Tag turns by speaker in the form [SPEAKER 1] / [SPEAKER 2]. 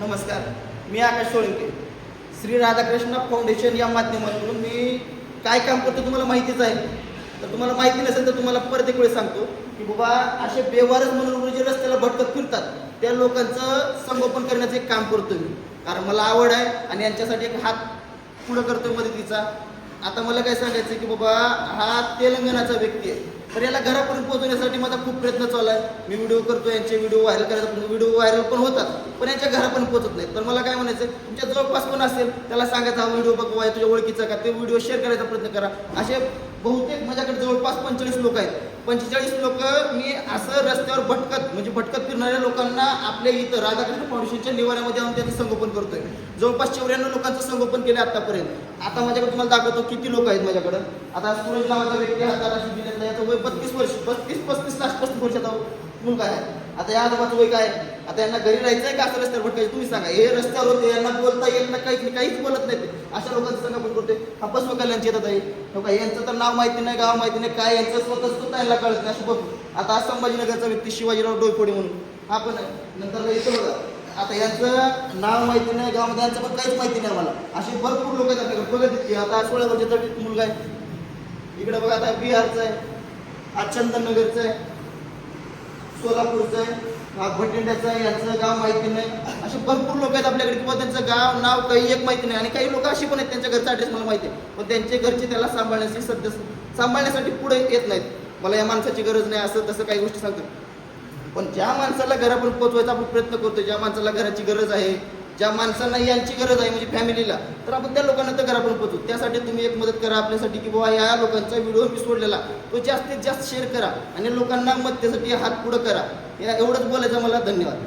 [SPEAKER 1] नमस्कार. मी आकाश सोळंके. श्री राधाकृष्ण फाउंडेशन या माध्यमातून मी काय काम करतो तुम्हाला माहितीच आहे. तर तुम्हाला माहिती नसेल तर तुम्हाला परत एक वेळ सांगतो की बाबा असे बेवारच म्हणून जे रस्त्याला भटकत फिरतात त्या लोकांचं संगोपन करण्याचं एक काम करतो मी. कारण मला आवड आहे आणि यांच्यासाठी एक हात पुढं करतोय मदतीचा. आता मला काय सांगायचं की बाबा हा तेलंगणाचा व्यक्ती आहे. तर याला घरापर्यंत पोहोचवण्यासाठी माझा खूप प्रयत्न चालू आहे. मी व्हिडिओ करतो यांचे व्हिडिओ व्हायरल करायचा व्हिडिओ व्हायरल पण होतात पण यांच्या घरापर्यंत पोहोचत नाही तर मला काय म्हणायचं तुमच्या जवळपास कोण असेल त्याला सांगायचा हा व्हिडिओ बघवा आहे तुझ्या ओळखीचा का? ते व्हिडिओ शेअर करायचा प्रयत्न करा. असे बहुतेक माझ्याकडे जवळपास पंचेचाळीस लोक आहेत. पंचेचाळीस लोक मी असं रस्त्यावर भटकत म्हणजे भटकत फिरणाऱ्या लोकांना आपल्या इथं राधाकृष्ण फाउंडेशनच्या निवाऱ्यामध्ये आणून त्याचं संगोपन करतोय. जवळपास चौऱ्याण्णव लोकांचं संगोपन केलं आतापर्यंत. आता माझ्याकडे तुम्हाला दाखवतो किती लोक आहेत माझ्याकडं. आता सूरज नावाचा व्यक्ती हा धाराशिव जिल्ह्यातला याचं वय बत्तीस वर्ष बत्तीस पस्तीस लास्ट पस्तीस आहोत. मुलगा आहे? आता या आजोबाचं वय काय आता यांना घरी राहायचंय का असं रस्त्यावर भटकायचं? तुम्ही सांगा. हे रस्त्यावर होते यांना बोलता येत नाही काहीच काहीच बोलत नाही ते. अशा लोकांचं सांगा पण करते हा बसव कल्याणची येतात आहे हो का? यांचं तर नाव माहिती नाही गाव माहिती नाही काय यांचं स्वतः स्वतः यांना कळत नाही असं बघ. आता आज संभाजीनगरचा व्यक्ती शिवाजीराव डोयफोडे म्हणून. हा पण नंतर इथं बघा. आता यांचं नाव माहिती नाही गावामध्ये यांचं पण काहीच माहिती नाही मला असे भरपूर लोक आहेत आपल्याकडे बघत इतके. आता सोळा वर्षाचा मुलगा आहे. इकडे बघा आता बिहारचा आहे. हा चंदननगरचा आहे. सोलापूरचं आहे हा भटिंड्याचं आहे यांचं गाव माहिती नाही. असे भरपूर लोक आहेत आपल्याकडे किंवा त्यांचं गाव नाव काही एक माहिती नाही. आणि काही लोक अशी पण आहेत त्यांच्या घरचा ॲड्रेस मला माहिती आहे. पण त्यांचे घरचे त्याला सांभाळण्यासाठी सध्या सांभाळण्यासाठी पुढे येत नाहीत. मला या माणसाची गरज नाही असं तसं काही गोष्टी सांगतात. पण ज्या माणसाला घरापर्यंत पोहोचवायचा आपण प्रयत्न करतो ज्या माणसाला घराची गरज आहे ज्या माणसांना यांची गरज आहे म्हणजे फॅमिलीला तर आपण त्या लोकांना तर घरापर्यंत पोहोचू. त्यासाठी तुम्ही एक मदत करा आपल्यासाठी की बाबा या लोकांचा व्हिडिओ मी सोडलेला. तो जास्तीत जास्त शेअर करा आणि लोकांना मदतीसाठी त्यासाठी हात पुढं करा. या एवढंच बोलायचं मला धन्यवाद.